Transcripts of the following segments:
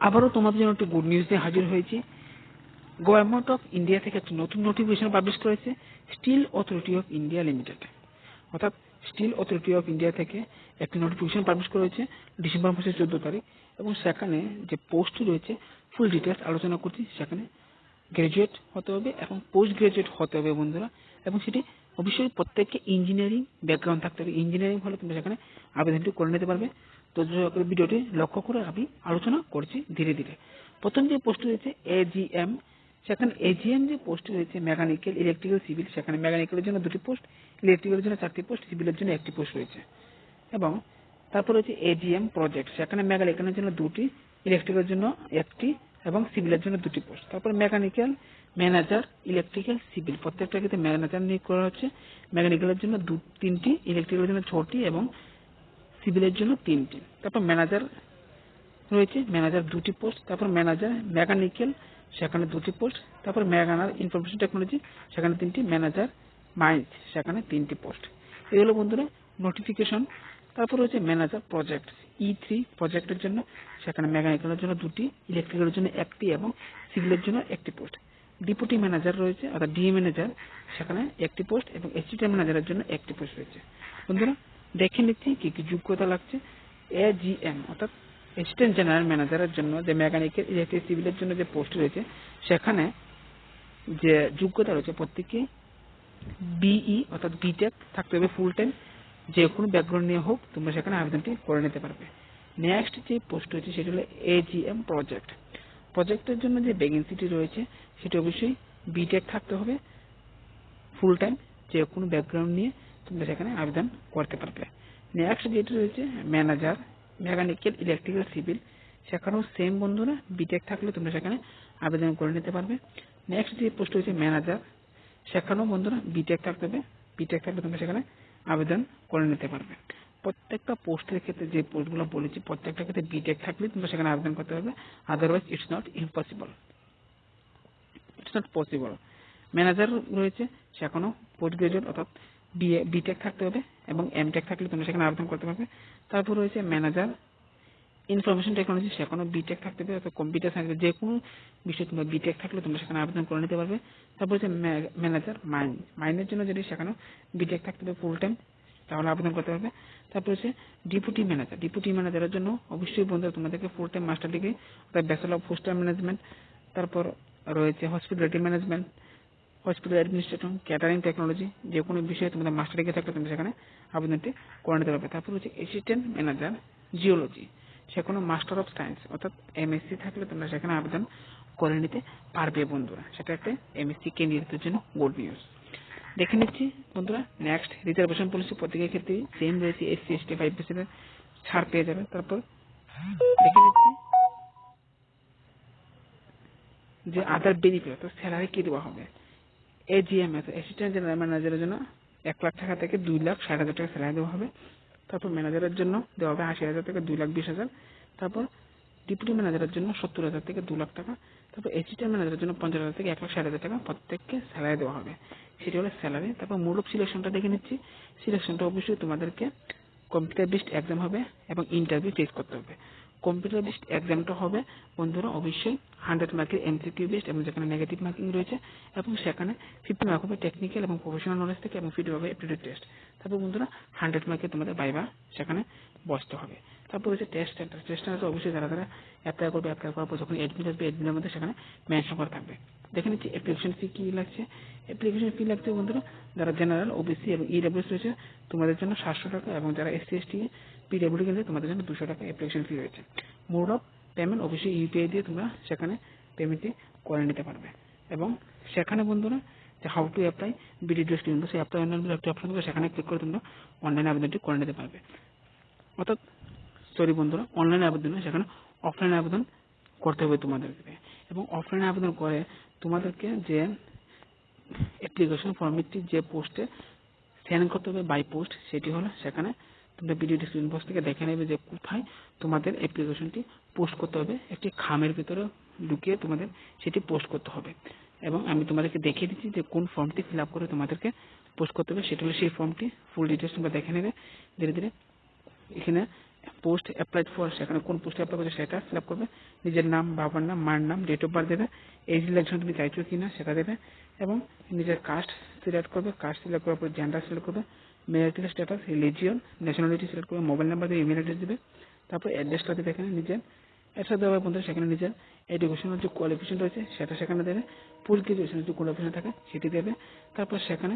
আবারও তোমাদের জন্য একটি গুড নিউজ নিয়ে হাজির হয়েছি। গভর্নমেন্ট অফ ইন্ডিয়া থেকে একটি নতুন নোটিফিকেশন পাবলিশ করেছে Steel Authority of India Limited অর্থাৎ স্টিল অথরিটি অফ ইন্ডিয়া থেকে একটি নোটিফিকেশন পাবলিশ করেছে ডিসেম্বর মাসের চোদ্দ তারিখ এবং সেখানে যে পোস্ট রয়েছে ফুল ডিটেলস আলোচনা করছি, সেখানে গ্রাজুয়েট হতে হবে এবং পোস্ট গ্রাজুয়েট হতে হবে বন্ধুরা। এবং সেটি অবশ্যই প্রত্যেককে ইঞ্জিনিয়ারিং ব্যাকগ্রাউন্ড থাকতে হবে। ইঞ্জিনিয়ারিং হলে তোমরা সেখানে আবেদনটি করে নিতে পারবে। তো ভিডিওটি লক্ষ্য করে আমি আলোচনা করছি ধীরে ধীরে। প্রথম যে পোস্ট রয়েছে এজিএম সেখানে এজিএম যে পোস্ট রয়েছে মেকানিক্যাল ইলেকট্রিক্যাল সিভিল সেখানে মেকানিক্যালের জন্য দুটি পোস্ট ইলেকট্রিক্যালের জন্য চারটি পোস্ট সিভিলের জন্য একটি পোস্ট রয়েছে। এবং তারপর রয়েছে এজিএম প্রজেক্ট সেখানে মেকানিক্যালের জন্য দুটি ইলেকট্রিক্যালের জন্য একটি এবং সিভিলের জন্য দুটি পোস্ট তারপর মেকানিক্যাল ম্যানেজার ইলেকট্রিক্যাল সিভিল প্রত্যেকটা ক্ষেত্রে ম্যানেজার নিয়োগ করা হচ্ছে। মেকানিক্যালের জন্য দু, তিনটি ইলেকট্রিক্যালের জন্য ছটি এবং সিভিলের জন্য তিনটি। তারপর ম্যানেজার রয়েছে ম্যানেজার দুটি পোস্ট তারপর ম্যানেজার মেকানিক্যাল সেখানে দুটি পোস্ট তারপর ম্যাগানার ইনফরমেশন টেকনোলজি সেখানে তিনটি ম্যানেজার মাইন্স সেখানে তিনটি পোস্ট এগুলো বন্ধুরা নোটিফিকেশন তারপর রয়েছে ম্যানেজার প্রজেক্ট ই থ্রি প্রজেক্টের জন্য, সেখানে মেকানিক্যালের জন্য দুটি ইলেকট্রিক্যালের জন্য একটি এবং সিভিলের জন্য একটি পোস্ট ডিপুটি ম্যানেজার রয়েছে, অর্থাৎ ডি ম্যানেজার সেখানে একটি পোস্ট এবং অ্যাসিস্ট্যান্ট ম্যানেজারের জন্য একটি পোস্ট রয়েছে। বন্ধুরা দেখে নিচ্ছি কি কি যোগ্যতা লাগছে। এজিএম অর্থাৎ অ্যাসিস্ট্যান্ট জেনারেল ম্যানেজারের জন্য যে মেকানিক্যাল ইলেকট্রিক সিভিলের জন্য যে পোস্ট রয়েছে, সেখানে যে যোগ্যতা রয়েছে প্রত্যেকে বিই অর্থাৎ বিটেক থাকতে হবে ফুল টাইম যে কোনো ব্যাকগ্রাউন্ড নিয়ে হোক, তোমরা সেখানে আবেদনটি করে নিতে পারবে। নেক্সট যে পোস্ট রয়েছে, সেটি হলো এজিএম প্রজেক্ট প্রজেক্টের জন্য যে ভ্যাকেন্সিটি রয়েছে, সেটি অবশ্যই বিটেক থাকতে হবে। ফুল টাইম যে কোনো ব্যাকগ্রাউন্ড নিয়ে তোমরা সেখানে আবেদন করতে পারবে। নেক্সট যেটি রয়েছে ম্যানেজার মেকানিক্যাল ইলেকট্রিক্যাল সিভিল সেখানেও সেম বন্ধুরা বিটেক থাকলে তোমরা সেখানে আবেদন করে নিতে পারবে। নেক্সট যে পোস্ট রয়েছে ম্যানেজার সেখানেও বন্ধুরা বিটেক থাকতে হবে। বিটেক থাকলে তোমরা সেখানে আবেদন করে নিতে পারবে। প্রত্যেকটা পোস্টের ক্ষেত্রে যে পোস্টগুলো বলেছি, প্রত্যেকটা ক্ষেত্রে বিটেক থাকলে তোমরা সেখানে আবেদন করতে পারবে। Otherwise it's not impossible it's not possible manager রয়েছে, সেখানেও পোস্ট গ্রাজুয়েট অর্থাৎ বিএ বিটেক থাকতে হবে এবং এমটেক থাকলে তোমরা সেখানে আবেদন করতে পারবে। তারপর রয়েছে ম্যানেজার ইনফরমেশন টেকনোলজি সেখানেও বিটেক থাকতে হবে, অর্থাৎ কম্পিউটার সায়েন্স যে কোনো বিষয়ে তোমরা বিটেক থাকলে তোমরা সেখানে আবেদন করে নিতে পারবে। তারপর হচ্ছে ম্যানেজার মাইন মাইনের জন্য যদি সেখানেও বিটেক থাকতে হবে ফুল টাইম তাহলে আবেদন করতে পারবে। তারপর হচ্ছে ডিপুটি ম্যানেজার ডিপুটি ম্যানেজারের জন্য অবশ্যই বন্ধুরা তোমাদেরকে ফুল টাইম মাস্টার ডিগ্রি অর্থাৎ ব্যাচেলর অফ হোস্টেল ম্যানেজমেন্ট তারপর রয়েছে hospitality management hospital administration catering technology যে কোনো বিষয়ে তোমাদের মাস্টার ডিগ্রি থাকলে তোমরা সেখানে আবেদনটি করে নিতে পারবে। তারপর হচ্ছে অ্যাসিস্ট্যান্ট ম্যানেজার জিওলজি সে কোনো মাস্টার অফ সায়েন্স অর্থাৎ এমএসসি থাকলে তোমরা সেখানে আবেদন করে নিতে পারবে বন্ধুরা। সেটা একটা এমএসসি ক্যান্ডিডেটের জন্য গুড নিউজ দেখে নিচ্ছি বন্ধুরা নেক্সট রিজার্ভেশন পলিসি প্রত্যেকের ক্ষেত্রে সেম রয়েছে এসসি এসটি ফাইভ পার্সেন্টের ছাড় পেয়ে যাবে। তারপর দেখে নিচ্ছি যে আদার বেনিফিট অর্থাৎ স্যালারি কি দেওয়া হবে? এজিএম অ্যাসিস্ট্যান্ট জেনারেল ম্যানেজারের জন্য এক লাখ টাকা থেকে দুই লাখ ষাট হাজার টাকা স্যালারি দেওয়া হবে। তারপর ম্যানেজারের জন্য দেওয়া হবে আশি হাজার থেকে দুই লাখ বিশ হাজার। তারপর ডিপুটি ম্যানেজারের জন্য সত্তর হাজার থেকে দু লাখ টাকা। তারপর অ্যাসিস্ট্যান্ট ম্যানেজারের জন্য পঞ্চাশ হাজার থেকে এক লাখ ষাট হাজার টাকা প্রত্যেককে স্যালারি দেওয়া হবে। সেটি হলো স্যালারি তারপর মূল সিলেকশনটা দেখে নিচ্ছি। সিলেকশনটা অবশ্যই তোমাদেরকে কম্পিউটার বেসড এক্সাম হবে এবং ইন্টারভিউ ফেস করতে হবে। কম্পিউটার বেসড এক্সামটা হবে। বন্ধুরা, অবশ্যই হান্ড্রেড মার্কের এমসিকিউ বেসড এবং যেখানে নেগেটিভ মার্কিং রয়েছে এবং সেখানে ফিফটি মার্ক হবে টেকনিক্যাল এবং প্রফেশনাল নলেজ থেকে এবং ফিফটি হবে অ্যাপটিটিউড টেস্ট তারপর বন্ধুরা হান্ড্রেড মার্কের তোমাদের বাইবা সেখানে বসতে হবে। তারপর হচ্ছে টেস্ট সেন্টার টেস্ট সেন্টার অবশ্যই যারা যারা অ্যাপ্লাই করবে অ্যাপ্লাই করার পর যখন এডমিট আসবে এডমিটের মধ্যে সেখানে মেনশন করা থাকবে। দেখে নিচ্ছি অ্যাপ্লিকেশন ফি কী লাগছে। অ্যাপ্লিকেশন ফি লাগছে বন্ধুরা, যারা জেনারেল ওবিসি এবং ইডাব্লিউএস রয়েছে, তোমাদের জন্য সাতশো টাকা এবং যারা এসসি এসটি পিডাব্লিউ কিনলে তোমাদের জন্য দুশো টাকা অ্যাপ্লিকেশন ফি রয়েছে। মোড অফ পেমেন্ট অবশ্যই ইউপিআই দিয়ে তোমরা সেখানে পেমেন্টটি করে নিতে পারবে। এবং সেখানে বন্ধুরা, যে হাউ টু অ্যাপ্লাই বিডিডিও স্ক্রিন সেই অ্যাপ্লাই অনলাইন একটি অপশন থাকবে সেখানে ক্লিক করে তোমরা অনলাইন আবেদনটি করে নিতে পারবে। অর্থাৎ সরি বন্ধুরা অনলাইন আবেদন সেখানে অফলাইন আবেদন করতে হবে তোমাদেরকে। এবং অফলাইন আবেদন করে তোমাদেরকে যে অ্যাপ্লিকেশন ফর্মটি যে পোস্টে সেন্ড করতে হবে বাই পোস্ট সেটি হলো সেখানে তোমরা ভিডিও ডিসক্রিপশন বক্স থেকে দেখে নেবে যে কোথায় তোমাদের অ্যাপ্লিকেশনটি পোস্ট করতে হবে। একটি খামের ভিতরে ঢুকিয়ে তোমাদের সেটি পোস্ট করতে হবে। এবং আমি তোমাদেরকে দেখিয়ে দিচ্ছি যে কোন ফর্মটি ফিল আপ করে তোমাদেরকে পোস্ট করতে হবে। সেটা হলো সেই ফর্মটি ফুল ডিটেলস তোমরা দেখে নেবে। ধীরে ধীরে এখানে পোস্ট অ্যাপ্লাইড ফর সেখানে কোন পোস্টে অ্যাপ্লাই করছে সেটা ফিল আপ করবে। নিজের নাম, বাবার নাম, মার নাম ডেট অফ বার্থ দেবে। এজ রিলেকশন তুমি চাইছো কি না সেটা দেবে। এবং নিজের কাস্ট সিলেক্ট করবে। কাস্ট সিলেক্ট করার পর জেন্ডার সিলেক্ট করবে। Marital status religion nationality select করবে মোবাইল নাম্বার দিয়ে ইমেল অ্যাড্রেস দেবে, তারপর অ্যাড্রেসটা দেবে এখানে নিজের অ্যাড্রেস দেওয়ার মধ্যে সেখানে নিজের এডুকেশনাল যে কোয়ালিফিকেশন রয়েছে সেটা সেখানে দেবে পোস্ট গ্রাজুয়েশনের যে কোয়ালিফিকেশন থাকে সেটি দেবে, তারপর সেখানে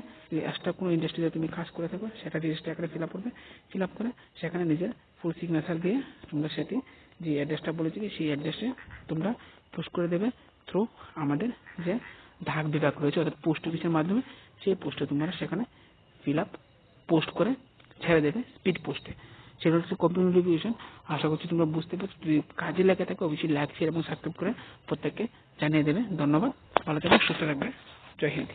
এক্সট্রা কোনো ইন্ডাস্ট্রিতে তুমি কাজ করে থাকো সেটা রেজিস্টার আকারে ফিল আপ করবে ফিল আপ করে সেখানে নিজের ফুল সিগনেচার দিয়ে তোমরা সেটি যে অ্যাড্রেসটা বলেছি সেই অ্যাড্রেসে তোমরা পোস্ট করে দেবে থ্রু আমাদের যে ঢাক বিভাগ রয়েছে অর্থাৎ পোস্ট অফিসের মাধ্যমে, সেই পোস্টে তোমরা সেখানে ফিল আপ পোস্ট করে ছেড়ে দেবে স্পিড পোস্টে সেটা হচ্ছে কম্পিউটার নোটিফিকেশন আশা করছি তোমরা বুঝতে পারছ। যদি কাজে লেগে থাকে, অবশ্যই লাইক শেয়ার এবং সাবস্ক্রাইব করে প্রত্যেককে জানিয়ে দেবে। ধন্যবাদ। ভালো থাকবে সুস্থ থাকবে। জয় হিন্দ।